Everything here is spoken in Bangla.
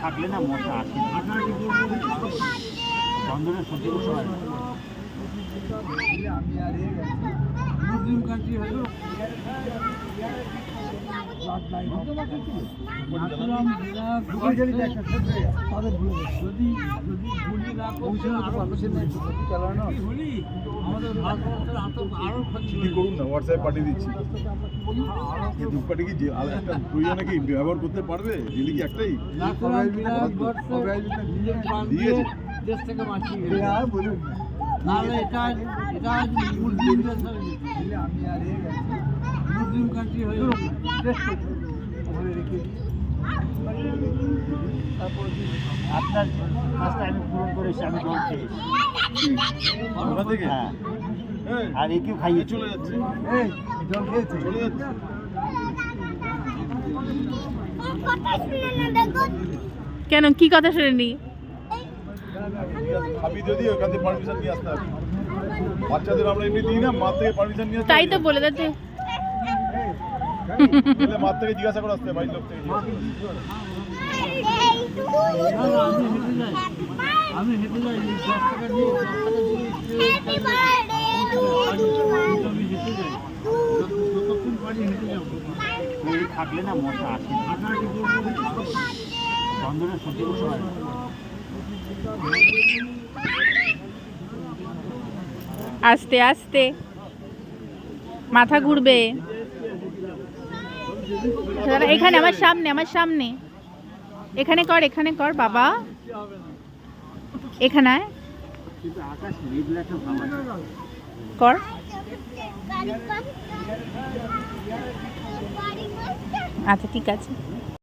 থাকলে না মশা আসে চন্দনের সহ্য করতে পারে। মুসলিম কান্ট্রি হলো। যদি যদি গুলি না চালানো। আমাদের ভারতবর্ষের আরও ক্ষতি করুন না হোয়াটসঅ্যাপ পাঠিয়ে দিচ্ছি। ধূপকাঠি কি আর একটা প্রয়োজনে কি ব্যবহার করতে পারবে? কি একটাই? নাথুরাম জেলা নিজের প্রাণ দিয়ে দিয়েছে। দেশ থেকে বাঁচিয়ে গেছে। নাহলে এটা এটা আজ মুসলিমদের সাথে মুসলিম কান্ট্রি হয়ে তারপর আপনার কাজটা আমি পূরণ করেছি আমি জল খেয়েছি ওখান থেকে? হ্যাঁ। এই, আর একেও খাইয়ে চলে যাচ্ছে। কেন কি কথা শুনেনি? খাবি যদি ওখান থেকে পারমিশন নিয়ে আসতে হবে। বাচ্চাদের আমরা এমনি দিই না মা থেকে পারমিশন নিয়ে তাই তো বলে দিতে বলে মা থেকে জিজ্ঞাসা করে আসতে হবে, বাড়ির লোক থেকে আমি হেঁটে যাই আমি হেঁটে যাই এই দশ টাকা দিয়ে দশ টাকা দিয়ে আমি হেঁটে যাই যত- যতক্ষণ পারি হেঁটে যাব এই থাকলে না মশা আসে। করতে পারে আস্তে আস্তে। মাথা ঘুরবে। এখানে আমার সামনে আমার সামনে। এখানে কর এখানে কর বাবা। এখানে। কর। আচ্ছা ঠিক আছে।